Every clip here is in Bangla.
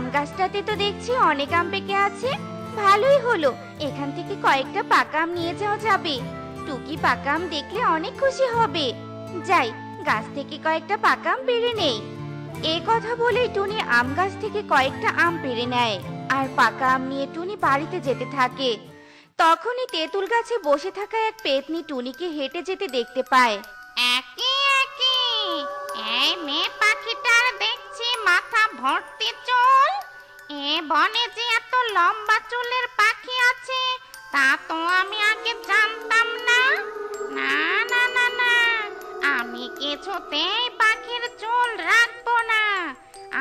আম গাছটাতে তো দেখছি অনেক আম পেকে আছে। ভালোই হলো। এখান থেকে কয়েকটা পাকা আম নিয়ে যাওয়া যাবে। টুকি পাকা আম দেখলে অনেক খুশি হবে। যাই, গাছ থেকে কয়েকটা পাকা আম পেড়ে নেই। এই কথা বলেই টুনি আম গাছ থেকে কয়েকটা আম পেড়ে নেয়। আর পাকা আম নিয়ে টুনি বাড়িতে যেতে থাকে। তখনই তেঁতুল গাছে বসে থাকা এক পেতনি টুনিকে হেঁটে যেতে দেখতে পায়। একই একই এই মেয়ে পাখিটার দেখছি মাথা ভর্তি এ বনে যে এত লম্বা চুলের পাখি আছে, তা তো আমি আগে জানতাম না। না না না না, আমি কিছুতেই পাখির চুল রাখব না।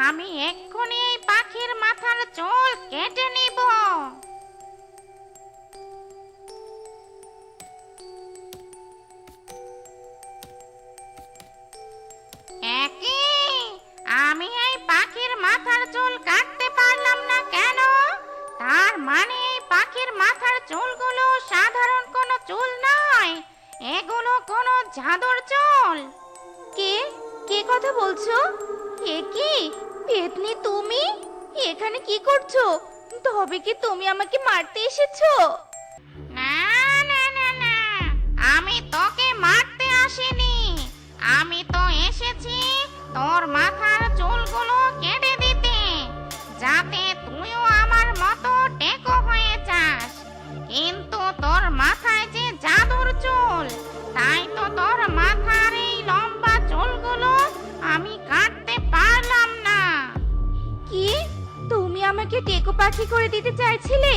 আমি এক্ষুনি এই পাখির মাথার চুল কেটে নিব। পাখি করে দিতে চাইছিলে?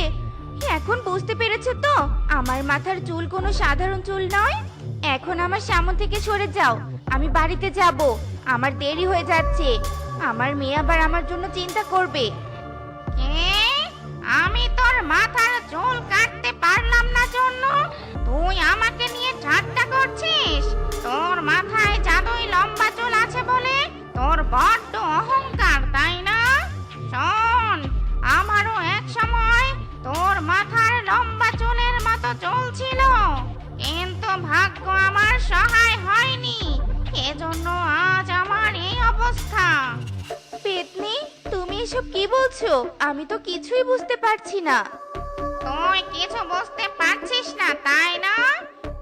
এখন বুঝতে পেরেছ তো, আমার মাথার চুল কোনো সাধারণ চুল নয়? এখন আমার সামনে থেকে সরে যাও, আমি বাড়িতে যাব, আমার দেরি হয়ে যাচ্ছে। আমার মেয়ে আবার আমার জন্য চিন্তা করবে। আমি তোর মাথার চুল কাটতে পারলাম না জন্য? তুই আমাকে নিয়ে ঠাট্টা করছিস? তোর মাথায় জাদুই লম্বা চুল আছে বলে তোর বড্ড অহংকার, তাই না? শোন। আমারও এক সময় তোর মাথার লম্বা চুলের মতো চুল ছিল। কিন্তু ভাগ্য আমার সহায় হয়নি। এজন্য আজ আমার এই অবস্থা। পেতনি তুমি এসব কি বলছো? আমি তো কিছুই বুঝতে পারছি না। তুই কিছু বুঝতে পারছিস না তাই না?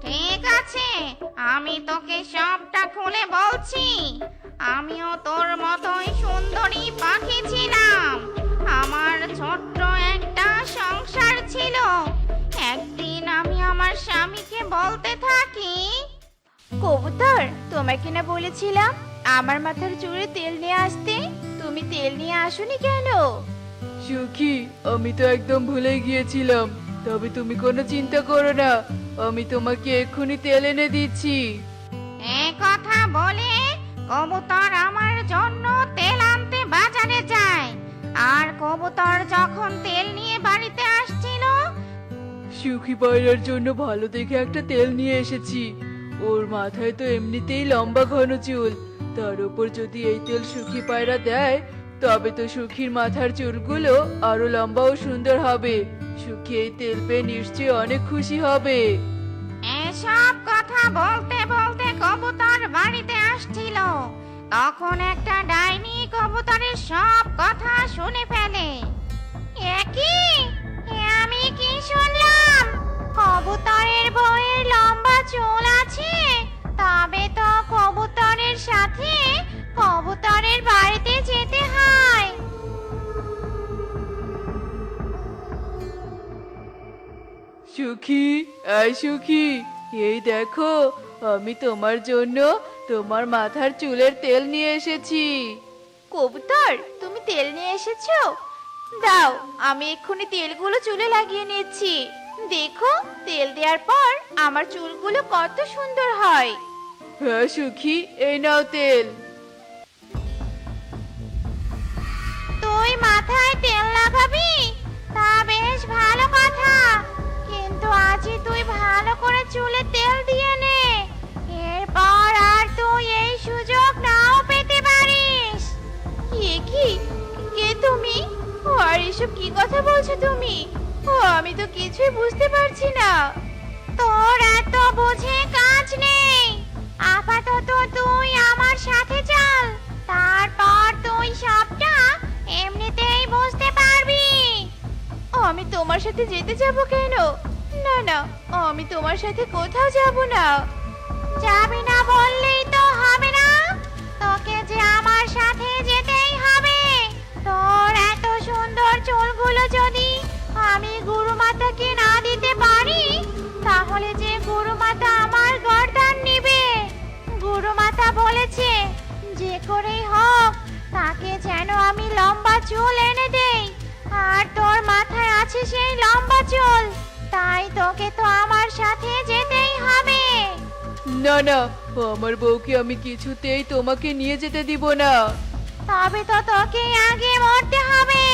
ঠিক আছে আমি তোকে সবটা খুলে বলছি। আমিও তোর মতোই সুন্দরী পাখি ছিলাম। আমার ছোট্ট একটা সংসার ছিল। একদিন আমি আমার স্বামীকে বলতে থাকি কবুতর তোমাকে না বলেছিলাম আমার মাথার চুলে তেল নিয়ে আসতে? তুমি তেল নিয়ে আসোনি কেন? সুখী আমি তো একদম ভুলে গিয়েছিলাম। তবে তুমি কোনো চিন্তা করো না আমি তোমাকে এক্ষুনি তেল এনে দিচ্ছি। এ কথা বলে কবুতর আমার জন্য তেল আনতে বাজারে যায়। আর কবুতর যখন তেল নিয়ে বাড়িতে আসছিল সুখী পায়রার জন্য ভালো দেখে একটা তেল নিয়ে এসেছি। ওর মাথায় তো এমনিতেই লম্বা ঘন চুল। তার উপর যদি এই তেল সুখী পায়রা দেয় তবে তো সুখীর মাথার চুলগুলো আরও লম্বা ও সুন্দর হবে। সুখী এই তেল পেয়ে নিশ্চয়ই অনেক খুশি হবে। এসব কথা বলতে বলতে কবুতর বাড়িতে আসছিল। তখন একটা ডাইনি কবুতরের সব কথা শুনে ফেলে। একই আমি কি শুনলাম? কবুতরের বইয়ের লম্বা চুল আছে। তবে তো কবুতরের সাথে কবুতরের বাড়িতে যেতে হয়। সুখী এই সুখী। এই দেখো, আমি তোমার জন্য তোমার মাথার চুলের তেল নিয়ে এসেছি। কবুতর তুমি তেল নিয়ে এসেছ? দাও আমি এক্ষুনি তেলগুলো চুলে লাগিয়ে নিচ্ছি। দেখো তেল দেওয়ার পর আমার চুলগুলো কত সুন্দর হয়। হ্যাঁ সুখী এই নাও তেল। তুই মাথায় তেল লাগাবি? তা বেশ ভালো কথা। কিন্তু আজই তুই ভালো করে চুলে তেল দিয়ে নে। কি? কে তুমি? ও, আর এসব কি কথা বলছো তুমি? ও, আমি তো কিছুই বুঝতে পারছি না। তোর এত বুঝে কাজ নেই। আপাতত তুই আমার সাথে চল। তারপর তুই সবটা এমনিতেই বুঝে তোমার সাথে যেতে যাব কেন? না না আমি তোমার সাথে কোথাও যাব না। যাবি না বললেই তো হবে না। তোকে যে আমার সাথে যেতেই চুলগুলো যদি আমি গুরুমাতাকে না দিতে পারি তাহলে যে গুরুমাতা আমার গর্দান নেবে। গুরুমাতা বলেছে যে করেই হোক তাকে যেন আমি লম্বা চুল এনে দেই। আর তোর মাথায় আছে সেই লম্বা চুল তাই তোকে তো আমার সাথে যেতেই হবে। না না আমার বউকে আমি কিছুতেই তোমাকে নিয়ে যেতে দিব না। তবে তো তোকে আগে মরতে হবে।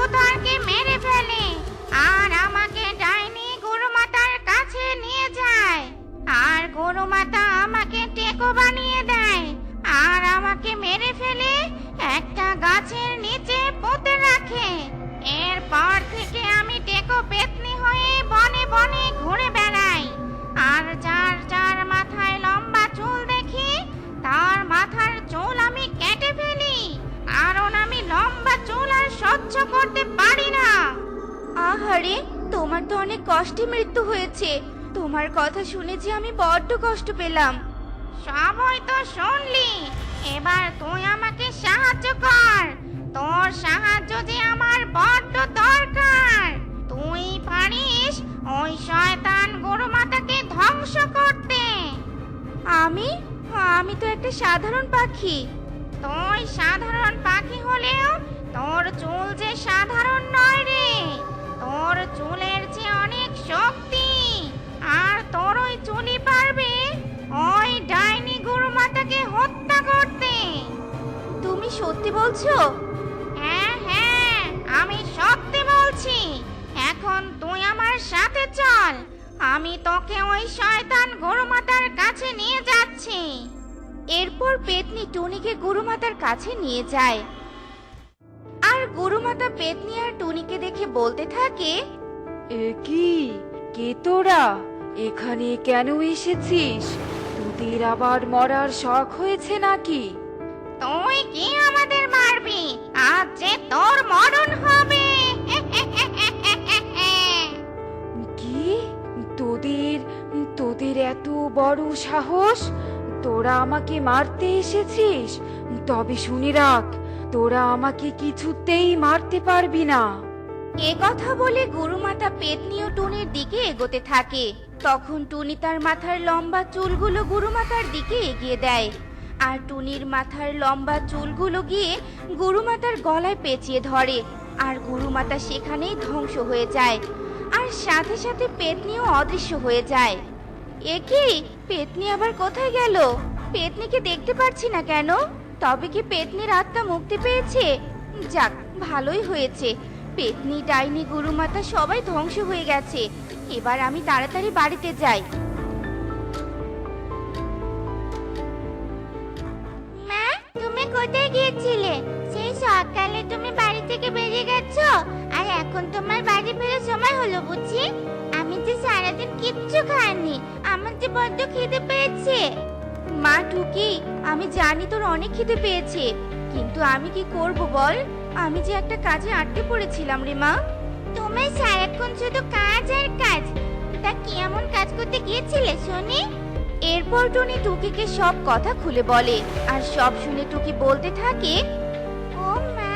ডাইনি কবুতরকে মেরে ফেলে। আর আমাকে ডাইনি গুরুমাতার কাছে নিয়ে যায়। আর গুরুমাতা আমাকে টেকো বানিয়ে দেয়। আর আমাকে মেরে ফেলে একটা গাছের নিচে পুঁতে রাখে। এরপর থেকে আমি টেকো পেতনি হয়ে বনে বনে ঘুরে বেড়াই। আর যার লম্বা চুল আর সহ্য করতে পারি না। আহারে তোমার তো অনেক কষ্টে মৃত্যু হয়েছে। তোমার কথা শুনে যে আমি বড্ড কষ্ট পেলাম। সবই তো শুনলি। এবার তুই আমাকে সাহায্য কর। তোর সাহায্য যে আমার বড্ড দরকার। তুই পারিস ওই শয়তান গরু মাতাকে ধ্বংস করতে। আমি? আমি তো একটা সাধারণ পাখি। তুই সাধারণ পাখি হলেও তোর চুল যে সাধারণ নয় রে। তোর চুলের যে অনেক শক্তি আর তোর ওই চুলি পারবে ওই ডাইনি গরু মাতাকে হত্যা করতে। তুমি সত্যি বলছো? হ্যাঁ হ্যাঁ আমি সত্যি বলছি। এখন তুই আমার সাথে চল আমি তোকে ওই শয়তান গরু মাতার কাছে নিয়ে যাচ্ছি। এরপর পেতনি টুনিকে গুরুমাতার কাছে নিয়ে যায়। আর গুরুমাতা পেতনি আর টুনিকে দেখে বলতে থাকে এ কি? কে তোরা? এখানে কেন এসেছিস? তোদের আবার মরার শখ হয়েছে নাকি? তুই কি আমাদের মারবি? আজ যে তোর মরণ হবে। কি? তোদের তোদের এত বড় সাহস? তোরা আমাকে মারতে এসেছিস? তবে শুনে রাখ, তোরা আমাকে কিছুতেই মারতে পারবি না। এ কথা বলে গুরুমাতা পেতনি ও টুনির দিকে এগোতে থাকে। তখন টুনি তার মাথার লম্বা চুলগুলো গুরুমাতার দিকে এগিয়ে দেয়। আর টুনির মাথার লম্বা চুলগুলো গিয়ে গুরুমাতার গলায় পেঁচিয়ে ধরে। আর গুরুমাতা সেখানেই ধ্বংস হয়ে যায়। আর সাথে সাথে পেতনিও অদৃশ্য হয়ে যায়। এ কি? পেতনি আবার কোথায় গেল? পেতনিকে দেখতে পাচ্ছি না কেন? তবে কি পেতনির আত্মা মুক্তি পেয়েছে? যাক, ভালোই হয়েছে। পেতনি, ডাইনি, গুরুমাতা সবাই ধ্বংস হয়ে গেছে। এবার আমি তাড়াতাড়ি বাড়িতে যাই। মা, তুমি কোথায় গিয়েছিলে? সেই সকালে তুমি বাড়ি থেকে বেরিয়ে গেছো? আর এখন তোমার বাড়ি ফেরার সময় হলো বুঝি? আমি যে সারাদিন কিচ্ছু খাইনি। যে বড্ড খিদে পেয়েছে। মা টুকি, আমি জানি তোর অনেক খিদে পেয়েছে, কিন্তু আমি কি করব বল? আমি যে একটা কাজে আটকে পড়েছিলাম রে মা। তুমি সারাক্ষণ শুধু কাজ আর কাজ। তা কি এমন কাজ করতে গিয়েছিলে শুনি এরপর টুনি টুকিকে সব কথা খুলে বলে, আর সব শুনে টুকি বলতে থাকে, ও মা,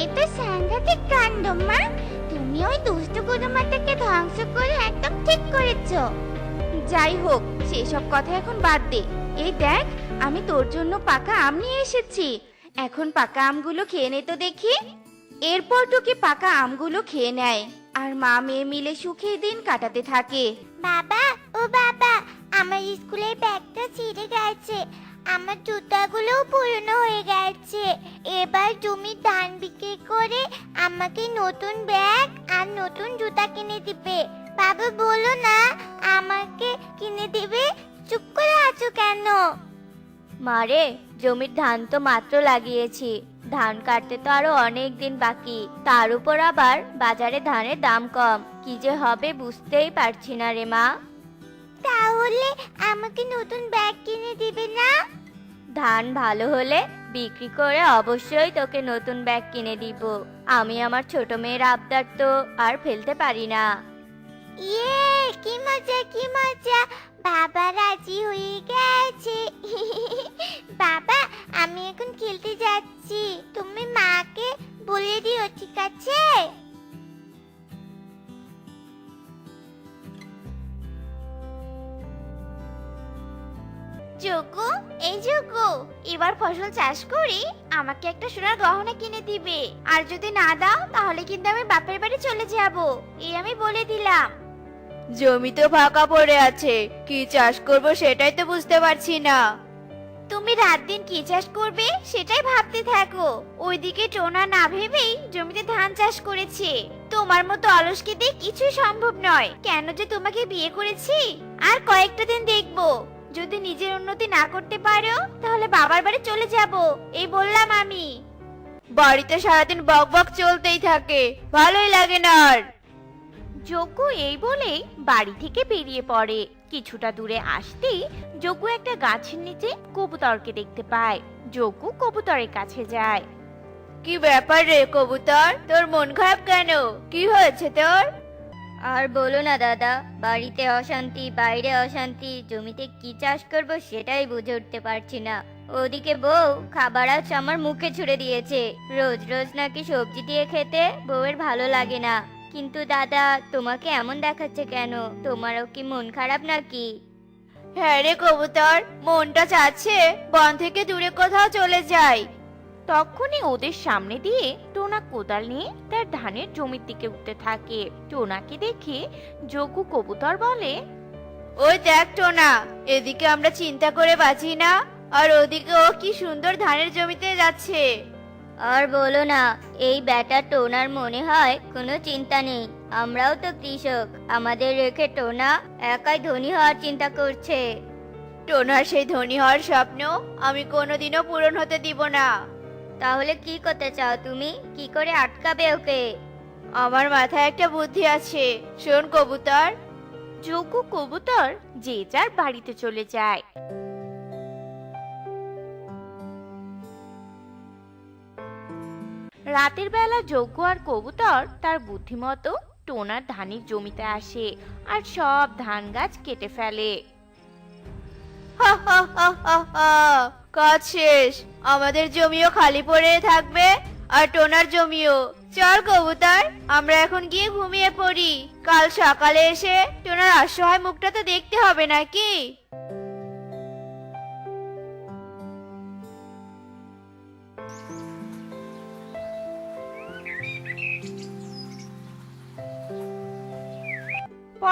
এ সাংঘাতিক কাণ্ড মা। তুমি ওই দুষ্ট গুরুমাতাকে ধ্বংস করে একদম ঠিক করেছ। যাই হোক, সেসব কথা এখন বাদ দে। এই দেখ, আমি তোর জন্য পাকা আম নিয়ে এসেছি। এখন পাকা আমগুলো খেয়ে নে তো দেখি। এরপর টুকি পাকা আমগুলো খেয়ে নেয়। আর মা মেয়ে মিলে সুখে দিন কাটাতে থাকে। বাবা, ও বাবা, আমার স্কুলের ব্যাগটা ছিঁড়ে গেছে। আমার জুতাগুলোও পুরনো হয়ে গেছে। এবার তুমি ধান বিক্রি করে আমাকে নতুন ব্যাগ আর নতুন জুতা কিনে দিবে। বাবা, বলো না, আমাকে কিনে দিবে? চুপ করে আছো কেন? মারে জমির ধান তো মাত্র লাগিয়েছি। ধান কাটতে তো আরও অনেক দিন বাকি। তার উপর আবার বাজারে ধানের দাম কম। কি যে হবে বুঝতেই পারছি না রে মা। তাহলে আমাকে নতুন ব্যাগ কিনে দিবে না? ধান ভালো হলে বিক্রি করে অবশ্যই তোকে নতুন ব্যাগ কিনে দিব। আমি আমার ছোট মেয়ের আবদার তো আর ফেলতে পারি না। ইয়ে কি মজা কি মজা। বাবা রাজি হয়ে গেছে। বাবা আমি এখন খেলতে এবার ফসল চাষ করি আমাকে একটা সোনার গহনা কিনে দিবে। আর যদি না দাও তাহলে কিন্তু আমি বাপের বাড়ি চলে যাব এই আমি বলে দিলাম। জমি তো ফাঁকা পড়ে আছে কি চাষ করব সেটাই তো বুঝতে পারছি না। তুমি রাত দিন কি চাষ করবে সেটাই ভাবতে থাকো। ওইদিকে টোনা না ভেবেই জমিতে ধান চাষ করেছে। তোমার মতো অলসকে দিয়ে কিছুই সম্ভব নয়। কেন যে তোমাকে বিয়ে করেছি? আর কয়েকটা দিন দেখব। যদি নিজের উন্নতি না করতে পারো তাহলে বাবার বাড়ি চলে যাব। এই বললাম আমি। বাড়িতে সারাদিন বক বক চলতেই থাকে। ভালোই লাগে না আর। যজ্ঞ এই বলেই বাড়ি থেকে বেরিয়ে পড়ে। কিছুটা দূরে আসতেই যজ্ঞ একটা গাছের নিচে কবুতরকে দেখতে পায়। যজ্ঞ কবুতরের কাছে যায়। কি ব্যাপার রে কবুতর? তোর মন খারাপ কেন? কি হয়েছে তোর? আর বলো না, দাদা, বাড়িতে অশান্তি, বাইরে অশান্তি, জমিতে কি চাষ করব সেটাই বুঝে উঠতে পারছি না। ওদিকে বউ খাবার আজ আমার মুখে ছুড়ে দিয়েছে। রোজ রোজ নাকি সবজি দিয়ে খেতে বউয়ের ভালো লাগে না। কিন্তু দাদা, তোমাকে এমন দেখাচ্ছে কেন? তোমারও কি মন খারাপ নাকি? হ্যাঁ রে কবুতর, মনটা চাচ্ছে বন থেকে দূরে কোথাও চলে যাই। তখনই ওদের সামনে দিয়ে টোনা কোদাল নিয়ে তার ধানের জমির দিকে উঠতে থাকে। টোনাকে দেখে যজ্ঞ কবুতর বলে ওই দেখ টোনা এদিকে আমরা চিন্তা করে বাঁচি না আর ওদিকে ও কি সুন্দর ধানের জমিতে যাচ্ছে। আর বলো না এই ব্যাটা টোনার মনে হয় কোনো চিন্তা নেই। আমরাও তো কৃষক আমাদের রেখে টোনা একাই ধনী হওয়ার চিন্তা করছে। টোনার সেই ধনী হওয়ার স্বপ্ন আমি কোনোদিনও পূরণ হতে দিব না। তাহলে কি করতে চাও তুমি? কি করে আটকাবে ওকে? আমার মাথায় একটা বুদ্ধি আছে। শোন কবুতর। যজ্ঞ কবুতর যে যার বাড়িতে চলে যায়। রাতের বেলা যজ্ঞ আর কবুতর তার বুদ্ধিমতো টোনার ধানের জমিতে আসে আর সব ধান গাছ কেটে ফেলে। হা হা হা হা। কাজ শেষ। আমাদের জমিও খালি পড়ে থাকবে আর টোনার জমিও। চল কবুতর, আমরা এখন গিয়ে ঘুমিয়ে পড়ি। কাল সকালে এসে টোনার অসহায় মুখটা তো দেখতে হবে নাকি?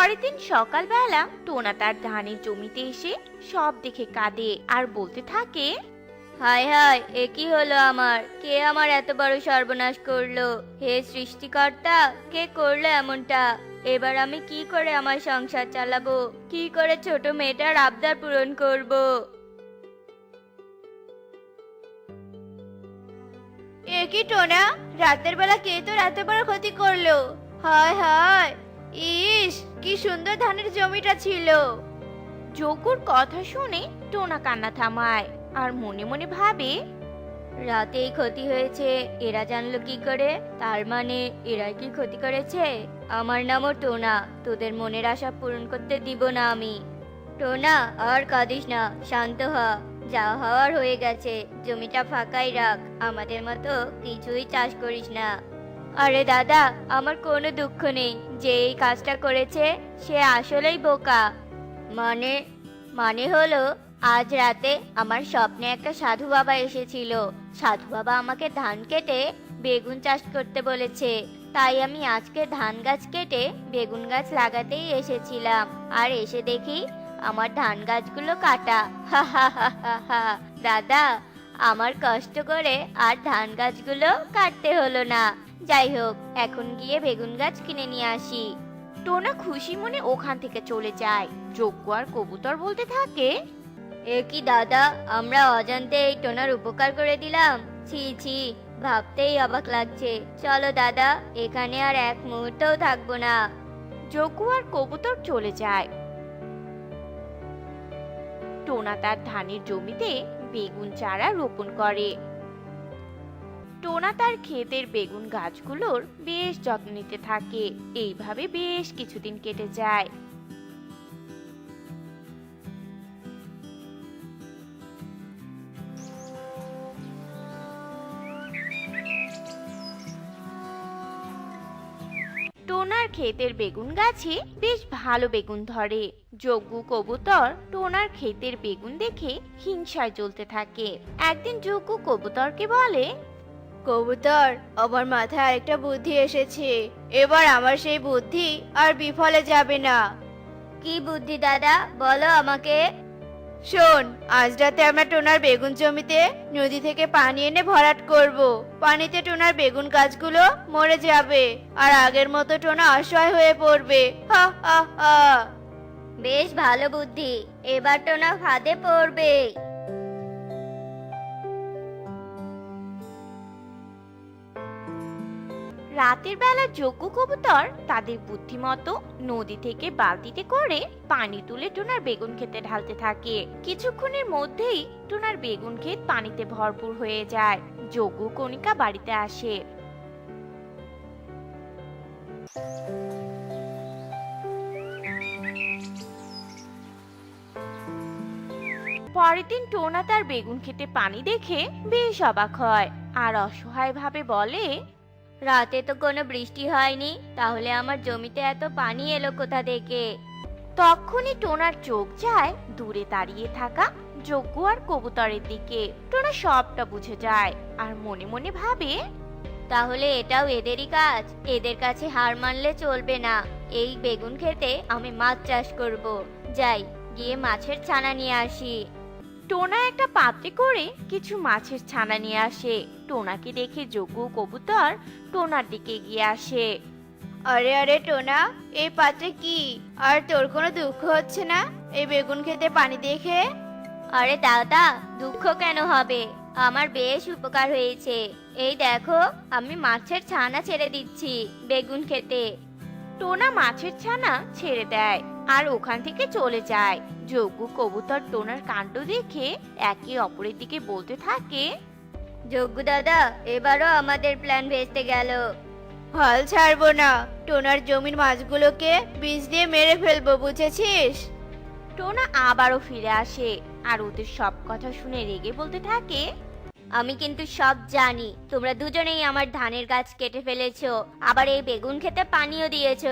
পরের দিন সকালবেলা টোনা তার ধানের জমিতে এসে সব দেখে কাঁদে আর বলতে থাকে, হায় হায়, এ কি হলো আমার? কে আমার এত বড় সর্বনাশ করল? হে সৃষ্টিকর্তা, কে করল এমনটা? এবার আমি কি করে আমার সংসার চালাবো? কি করে ছোট মেয়েটার আবদার পূরণ করব? এ কি টোনা, রাতের বেলা কে তোর এত বড় ক্ষতি করল? হায় হায়, ইস কি সুন্দর ধানের জমিটা ছিল। যজ্ঞর কথা শুনে টোনা কান্না থামায় আর মনে মনে ভাবে, রাতেই ক্ষতি হয়েছে, এরা জানলো কি করে? তার মানে এরা কি ক্ষতি করেছে? আমার নামও টোনা, তোদের মনের আশা পূরণ করতে দিব না আমি। টোনা, আর কাঁদিস না, শান্ত হ, যা হওয়ার হয়ে গেছে, জমিটা ফাঁকাই রাখ, আমাদের মতো কিছুই চাষ করিস না। আরে দাদা, আমার কোনো দুঃখ নেই। যে এই কাজটা করেছে, সে আসলেই বোকা। মানে মানে হলো, আজ রাতে আমার স্বপ্নে একটা সাধু বাবা এসেছিল। সাধু বাবা আমাকে ধান কেটে বেগুন চাষ করতে বলেছে। তাই আমি আজকে ধান গাছ কেটে বেগুন গাছ লাগাতেই এসেছিলাম। আর এসে দেখি, আমার ধান গাছগুলো কাটা। হা হা হা হা দাদা আমার কষ্ট করে আর ধান গাছগুলো কাটতে হলো না। যাই হোক এখন গিয়ে বেগুন গাছ কিনে নিয়ে আসি। টোনা খুশি মনে ওখান থেকে চলে যায়। যজ্ঞ আর কবুতর বলতে থাকে এ কি দাদা আমরা অজান্তে এই টোনার উপকার করে দিলাম। ছি ছি ভাবতেই অবাক লাগছে। চলো দাদা এখানে আর এক মুহূর্তও থাকব না। যজ্ঞ আর কবুতর চলে যায়। টোনা তার ধানের জমিতে বেগুন চারা রোপণ করে। টোনা তার ক্ষেতের বেগুন গাছগুলোর বেশ যত্ন নিতে থাকে। এইভাবে বেশ কিছুদিন কেটে যায়। টোনার ক্ষেতের বেগুন গাছে বেশ ভালো বেগুন ধরে। যজ্ঞ কবুতর টোনার ক্ষেতের বেগুন দেখে হিংসায় জ্বলতে থাকে। একদিন যজ্ঞ কবুতরকে বলে কবুতর আমার মাথায় আরেকটা বুদ্ধি এসেছে। এবার আমার সেই বুদ্ধি আর বিফলে যাবে না। কি বুদ্ধি দাদা? বলো আমাকে। শোন, আজ রাতে আমরা টোনার বেগুন জমিতে নদী থেকে পানি এনে ভরাট করব। পানিতে টোনার বেগুন গাছগুলো মরে যাবে আর আগের মতো টোনা অসহায় হয়ে পড়বে। বেশ ভালো বুদ্ধি। এবার টোনা ফাঁদে পড়বে রাতের বেলা যজ্ঞ কবুতর তাদের বুদ্ধিমতো নদী থেকে বালতিতে করে পানি তুলে টোনার বেগুন খেতে ঢালতে থাকে। কিছুক্ষণের মধ্যেই টোনার বেগুন ক্ষেত পানিতে ভরপুর হয়ে যায়। যজ্ঞ কণিকা বাড়িতে আসে। পরের দিন টোনা তার বেগুন খেতে পানি দেখে বেশ অবাক হয় আর অসহায় ভাবে বলে রাতে তো কোনো বৃষ্টি হয়নি। তাহলে আমার জমিতে এত পানি এলো কোথা থেকে? তখনই টোনার চোখ যায় দূরে দাঁড়িয়ে থাকা যজ্ঞ আর কবুতরের দিকে। টোনা সবটা বুঝে যায় আর মনে মনে ভাবে, তাহলে এটাও এদেরই কাজ। এদের কাছে হার মানলে চলবে না। এই বেগুন খেতে আমি মাছ চাষ করব। যাই, গিয়ে মাছের ছানা নিয়ে আসি। টোনা একটা পাত্রে করে কিছু মাছের ছানা নিয়ে আসে। টোনাকে দেখে যোগ্য কবুতর টোনার দিকে গিয়ে আসে। আরে আরে টোনা এই পাত্রে কি? আর তোর কোনো দুঃখ হচ্ছে না? এই বেগুন খেতে পানি দেখে আরে দাদা দুঃখ কেন হবে? আমার বেশ উপকার হয়েছে। এই দেখো আমি মাছের ছানা ছেড়ে দিচ্ছি বেগুন খেতে। টোনা মাছের ছানা ছেড়ে দেয় আর ওখান থেকে চলে যায়। যজ্ঞ কবুতর টোনার কাণ্ড দেখে একে অপরের দিকে বলতে থাকে যজ্ঞ দাদা এবারও আমাদের প্ল্যান ভেস্তে গেল। হাল ছাড়বো না। টোনার জমির মাছগুলোকে বীজ দিয়ে মেরে ফেলব বুঝেছিস? টোনা আবারও ফিরে আসে আর ওদের সব কথা শুনে রেগে বলতে থাকে আমি কিন্তু সব জানি তোমরা দুজনেই আমার ধানের গাছ কেটে ফেলেছো আবার এই বেগুন খেতে পানিও দিয়েছ।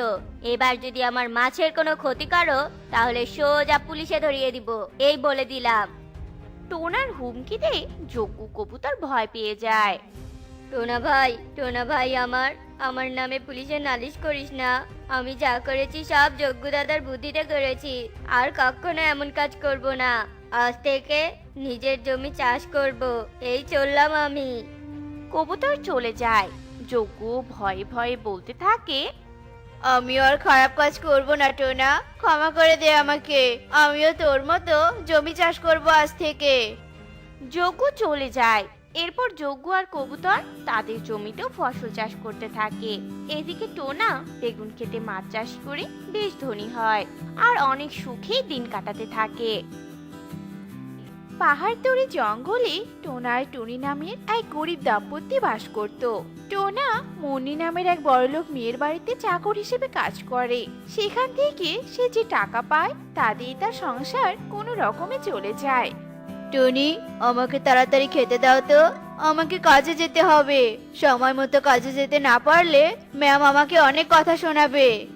এবার যদি আমার মাছের কোনো ক্ষতি করো তাহলে সোজা পুলিশে ধরিয়ে দিব এই বলে দিলাম। টোনার হুমকিতে যজ্ঞ কবুতর ভয় পেয়ে যায়। টোনা ভাই টোনা ভাই আমার আমার নামে পুলিশে নালিশ করিস না। আমি যা করেছি সব যজ্ঞ দাদার বুদ্ধিতে করেছি। আর কখনো এমন কাজ করব না। আজ থেকে নিজের জমি চাষ করব। এই চললাম আমি। কবুতর চলে যায়। যজ্ঞ ভয়ে ভয়ে বলতে থাকে আমি আর খারাপ কাজ করব না, টোনা। ক্ষমা করে দে আমাকে। আমিও তোর মতো জমি চাষ করব আজ থেকে। যজ্ঞ চলে যায়। এরপর যজ্ঞ আর কবুতর তাদের জমিতেও ফসল চাষ করতে থাকে। এদিকে টোনা বেগুন খেতে মাছ চাষ করে বেশ ধনী হয়। আর অনেক সুখে দিন কাটাতে থাকে। পাহাড়তলি জঙ্গলে টোনা আর টুনি নামের এক গরিব দাম্পত্য বাস করত। টোনা মনি নামের এক বড়লোক মেয়ের বাড়িতে চাকর হিসেবে কাজ করে। সেখান থেকে সে যে টাকা পায় তা দিয়ে তার সংসার কোনো রকমে চলে যায়। টনি আমাকে তাড়াতাড়ি খেতে দাও তো। আমাকে কাজে যেতে হবে। সময় মতো কাজে যেতে না পারলে ম্যাম আমাকে অনেক কথা শোনাবে।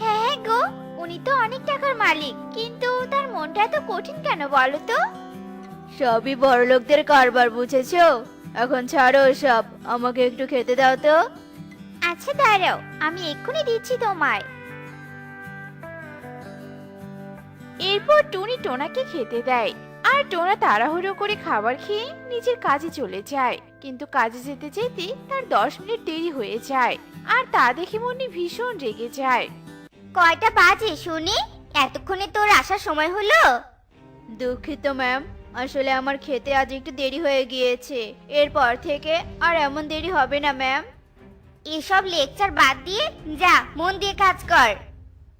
হ্যাঁ গো উনি তো অনেক টাকার মালিক। কিন্তু তার মনটা এত কঠিন কেন বলো তো? সবই বড় লোকদের কারবার বুঝেছ? এখন ছাড়ো সব আমাকে একটু খেতে দাও তো। আচ্ছা দাঁড়াও আমি এক্ষুনি দিচ্ছি তোমায়। এরপর টুনি টোনাকে খেতে দেয় আর টোনা তাড়াহুড়ো করে খাবার খেয়ে নিজের কাজে চলে যায়। কিন্তু কাজে যেতে যেতে তার দশ মিনিট দেরি হয়ে যায় আর তা দেখে মনি ভীষণ রেগে যায়। কয়টা বাজে শুনি? এতক্ষণে তোর আসার সময় হলো? দুঃখিত ম্যাম। আসলে আমার খেতে আজ একটু দেরি হয়ে গিয়েছে। এরপর থেকে আর এমন দেরি হবে না ম্যাম। এসব লেকচার বাদ দিয়ে যা মন দিয়ে কাজ কর।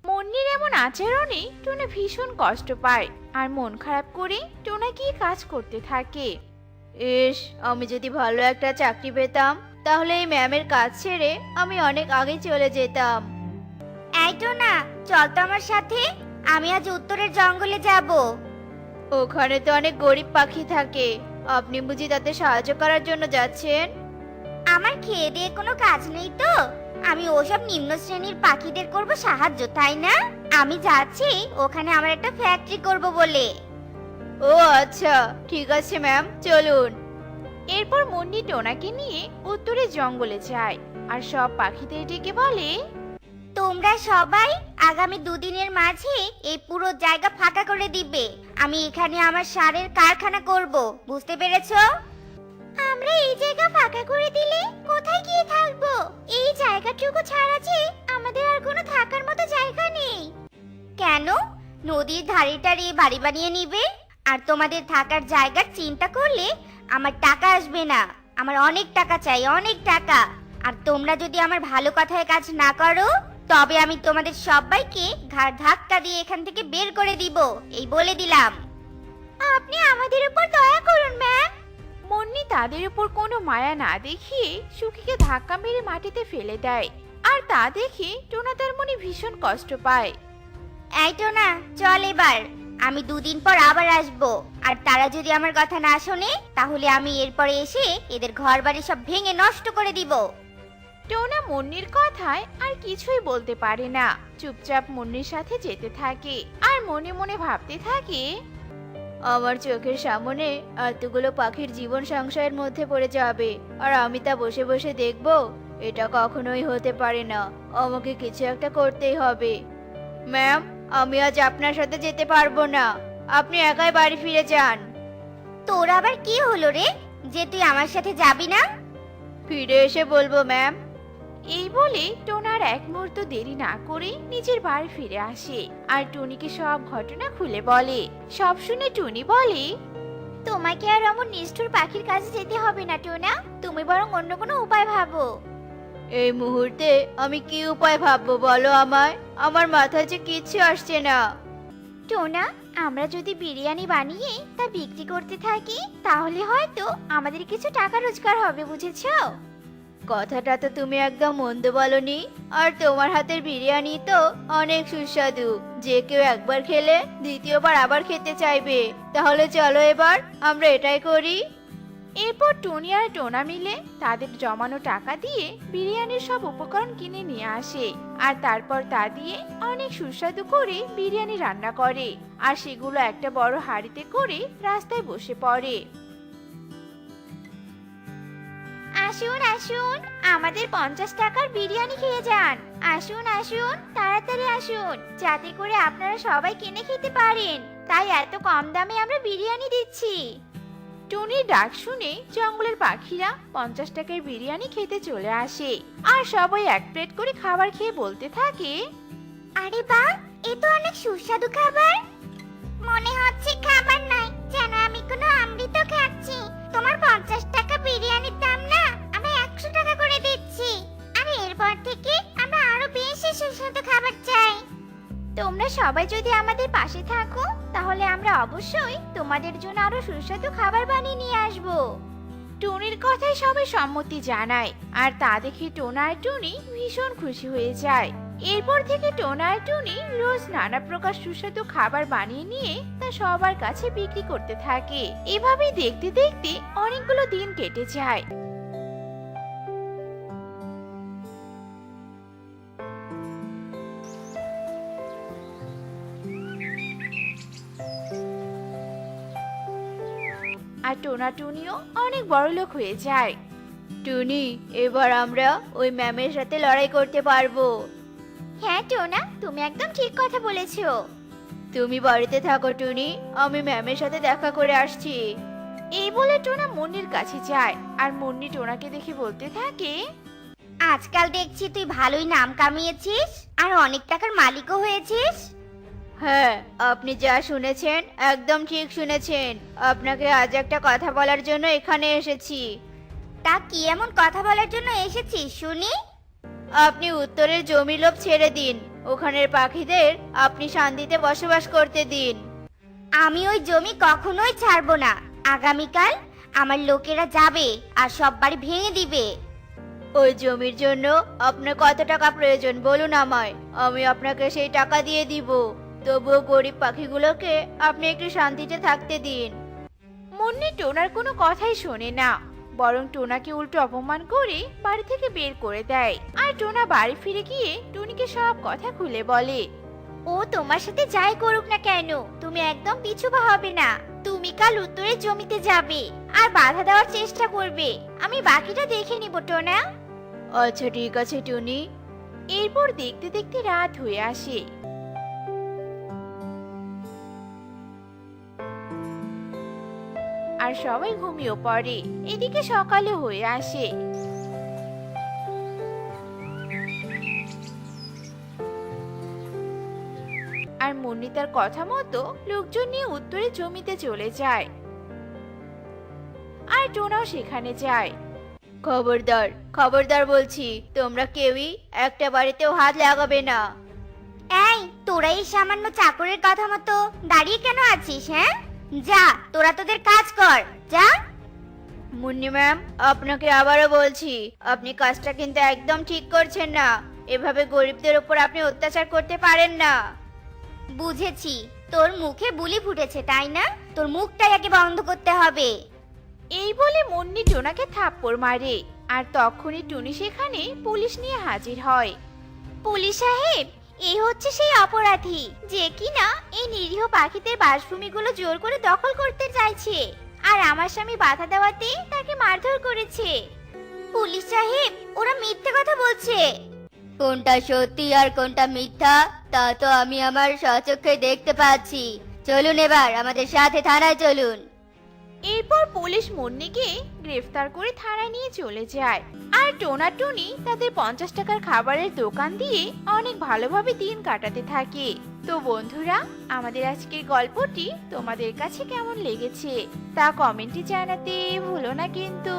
মন্নির এমন আচরণে টোনা ভীষণ কষ্ট পায় আর মন খারাপ করে টোনা গিয়ে কাজ করতে থাকে? ইস আমি যদি ভালো একটা চাকরি পেতাম তাহলে এই ম্যামের কাজ ছেড়ে আমি অনেক আগে চলে যেতাম। এই টোনা চল তো আমার সাথে আমি আজ উত্তরের জঙ্গলে যাব। ওখানে তো অনেক গরিব পাখি থাকে। আপনি বুঝি তাতে সাহায্য করার জন্য যাচ্ছেন? আমার খেয়ে দিয়ে কোনো কাজ নেই তো। আমি ওসব নিম্ন শ্রেণির পাখিদের করব সাহায্য তাই না? আমি যাচ্ছি ওখানে আমার একটা ফ্যাক্টরি করব বলে। ও আচ্ছা ঠিক আছে ম্যাম চলুন। এরপর মুন্নি টোনাকে নিয়ে উত্তরে জঙ্গলে যায় আর সব পাখিদের ডেকে বলে তোমরা সবাই আগামী দুদিনের মাঝে এই পুরো জায়গা ফাঁকা করে দিবে। আমি এখানে আমার সারের কারখানা করব, বুঝতে পেরেছ? আমরা এই জায়গা ফাঁকা করে দিলে কোথায় গিয়ে থাকব? এই জায়গাটুকু ছাড়া যে আমাদের আর কোনো থাকার মতো জায়গা নেই। কেন? নদীর ধারে এই বাড়ি বানিয়ে নিবে। আর তোমাদের থাকার জায়গার চিন্তা করলে আমার টাকা আসবে না। আমার অনেক টাকা চাই, অনেক টাকা। আর তোমরা যদি আমার ভালো কথায় কাজ না করো তবে আমি তোমাদের সবাইকে ঘাড় ধাক্কা দিয়ে এখান থেকে বের করে দিব এই বলে দিলাম। আপনি আমাদের উপর দয়া করুন ম্যাম। মুন্নি তাদের উপর কোনো মায়া না দেখিয়ে সুখীকে ধাক্কা মেরে মাটিতে ফেলে দেয় আর তা দেখে টোনা তার মনে ভীষণ কষ্ট পায়। এই তো না চল এবার। আমি দুদিন পর আবার আসব আর তারা যদি আমার কথা না শোনে তাহলে আমি এরপরে এসে এদের ঘর বাড়ি সব ভেঙে নষ্ট করে দিব। টোনা মুন্নির কথায় আর কিছুই বলতে পারে না। চুপচাপ মুন্নির সাথে যেতে থাকে আর মনে মনে ভাবতে থাকে আমার চোখের সামনে এতগুলো পাখির জীবন সংশয়ের মধ্যে পড়ে যাবে আর আমি তা বসে বসে দেখব। এটা কখনোই হতে পারে না। আমাকে কিছু একটা করতেই হবে। ম্যাম আমি আজ আপনার সাথে যেতে পারব না। আপনি একাই বাড়ি ফিরে যান। তোর আবার কি হলো রে? যে তুই আমার সাথে যাবি না? ফিরে এসে বলব ম্যাম। এই বলে টোনার এক মুহূর্ত দেরি না করে নিজের বাড়ি ফিরে আসে। আর টুনিকে সব ঘটনা খুলে বলে। সব শুনে টুনি বলে তোমাকে আর অমন নিষ্ঠুর পাখির কাছে যেতে হবে না টোনা। তুমি বরং অন্য কোনো উপায় ভাবো। এই মুহূর্তে আমি কি উপায় ভাববো বলো আমায়? আমার মাথায় যে কিচ্ছু আসছে না। টোনা আমরা যদি বিরিয়ানি বানিয়ে তা বিক্রি করতে থাকি তাহলে হয়তো আমাদের কিছু টাকা রোজগার হবে বুঝেছ? কথাটা তো তুমি একদম মন্দ বলনি। আর তোমার হাতের বিরিয়ানি তো অনেক সুস্বাদু। যে কেউ একবার খেলে দ্বিতীয়বার আবার খেতে চাইবে। তাহলে চলো এবার, আমরা এটাই করি। এরপর টুনি আর টোনা মিলে তাদের জমানো টাকা দিয়ে বিরিয়ানির সব উপকরণ কিনে নিয়ে আসে। আর তারপর তা দিয়ে অনেক সুস্বাদু করে বিরিয়ানি রান্না করে। আর সেগুলো একটা বড় হাঁড়িতে করে রাস্তায় বসে পড়ে। আসুন আসুন। আমাদের পঞ্চাশ টাকার বিরিয়ানি খেয়ে যান। আসুন আসুন তাড়াতাড়ি আসুন। যাতে করে আপনারা সবাই কিনে খেতে পারেন। তাই এত কম দামে আমরা বিরিয়ানি দিচ্ছি। টুনির ডাক শুনে জঙ্গলের পাখিরা পঞ্চাশ টাকার বিরিয়ানি খেতে চলে আসে। আর সবাই এক প্লেট করে খাবার খেয়ে বলতে থাকে আরে বা এ তো অনেক সুস্বাদু খাবার। মনে হচ্ছে খাবার নয় যেন আমি কোনো অমৃত খাচ্ছি। তোমার পঞ্চাশ টাকা বিরিয়ানির দাম না দিচ্ছি আর এরপর থেকে আমরা আরও বেশি সুস্বাদু খাবার চাই। তোমরা সবাই যদি আমাদের পাশে থাকো, তাহলে আমরা অবশ্যই তোমাদের জন্য আরও সুস্বাদু খাবার বানিয়ে নিয়ে আসব। টুনির কথায় সবাই সম্মতি জানায়, আর তা দেখে টোনা টুনি ভীষণ খুশি হয়ে যায়। এরপর থেকে টোনা টুনি রোজ নানা প্রকার সুস্বাদু খাবার বানিয়ে নিয়ে তা সবার কাছে বিক্রি করতে থাকে। এভাবেই দেখতে দেখতে অনেকগুলো দিন কেটে যায়। টোনা টুনিও অনেক বড় লোক হয়ে যায়। টুনি এবার আমরা ওই ম্যামের সাথে লড়াই করতে পারব। হ্যাঁ টোনা তুমি একদম ঠিক কথা বলেছ। তুমি বাড়িতে থাকো টুনি। আমি ম্যামের সাথে দেখা করে আসছি। এই বলে টোনা মুন্নির কাছে যায় আর মুন্নি টোনাকে দেখে বলতে থাকে আজকাল দেখছি তুই ভালোই নাম কামিয়েছিস আর অনেক টাকার মালিকও হয়েছিস। হ্যাঁ আপনি যা শুনেছেন একদম ঠিক শুনেছেন। আপনাকে আজ একটা কথা বলার জন্য এখানে এসেছি। তা কি এমন কথা বলার জন্য এসেছি শুনি? আপনি উত্তরের জমি লোভ ছেড়ে দিন ওখানের পাখিদের আপনি শান্তিতে বসবাস করতে দিন। আমি ওই জমি কখনোই ছাড়বো না। আগামীকাল আমার লোকেরা যাবে আর সব বাড়ি ভেঙে দিবে। ওই জমির জন্য আপনার কত টাকা প্রয়োজন বলুন আমায়। আমি আপনাকে সেই টাকা দিয়ে দিব। তবুও গরিব পাখিগুলোকে আপনি একটু শান্তিতে থাকতে দিন। মুন্নি টোনার কোনো কথাই শোনে না। বরং টোনাকে উল্টো অপমান করে বাড়ি থেকে বের করে দেয়। আর টোনা বাড়ি ফিরে গিয়ে টুনিকে সব কথা খুলে বলে ও তোমার সাথে যাই করুক না কেন? তুমি একদম পিছু হবে না। তুমি কাল উত্তরের জমিতে যাবে আর বাধা দেওয়ার চেষ্টা করবে। আমি বাকিটা দেখে নিব টোনা। আচ্ছা ঠিক আছে টুনি। এরপর দেখতে দেখতে রাত হয়ে আসে। আর সবাই ঘুমিয়ে পড়ে। এদিকে সকালে হয়ে আসে। আর মুন্নি তার কথা মতো লোকজন নিয়ে উত্তরে জমিতে চলে যায়। আর টোনাও সেখানে যায়। খবরদার খবরদার বলছি তোমরা কেউই একটা বাড়িতেও হাত লাগাবে না। এই তোরা এই সামান্য চাকরের কথা মতো দাঁড়িয়ে কেন আছিস হ্যাঁ? যা তোরা তোদের কাজ কর। যা। মুন্নি ম্যাম আপনাকে আবারও বলছি আপনি কাজটা কিন্তু একদম ঠিক করছেন না। এভাবে গরিবদের উপর আপনি অত্যাচার করতে পারেন না। বুঝেছি তোর মুখে বুলি ফুটেছে তাই না? তোর মুখটাই আগে বন্ধ করতে হবে। এই বলে মুন্নি টোনাকে থাপ্পড় মারে আর তখনই টুনি সেখানে পুলিশ নিয়ে হাজির হয়। পুলিশ সাহেব এই হচ্ছে সেই অপরাধী, যে কিনা এই নিরীহ পাখিদের বাসভূমিগুলো জোর করে দখল করতে চাইছে। আর আমার স্বামী বাধা দেওয়াতে তাকে মারধর করেছে। পুলিশ সাহেব, ওরা মিথ্যে কথা বলছে। কোনটা সত্যি আর কোনটা মিথ্যা, তা তো আমি আমার স্বচক্ষে দেখতে পাচ্ছি। চলুন এবার আমাদের সাথে থানায় চলুন। এরপর পুলিশ মুন্নিকে গ্রেফতার করে থানায় নিয়ে চলে যায়। আর টোনা টুনি তাদের পঞ্চাশ টাকার খাবারের দোকান দিয়ে অনেক ভালোভাবে দিন কাটাতে থাকে। তো বন্ধুরা, আমাদের আজকের গল্পটি তোমাদের কাছে কেমন লেগেছে তা কমেন্টে জানাতে ভুলো না কিন্তু।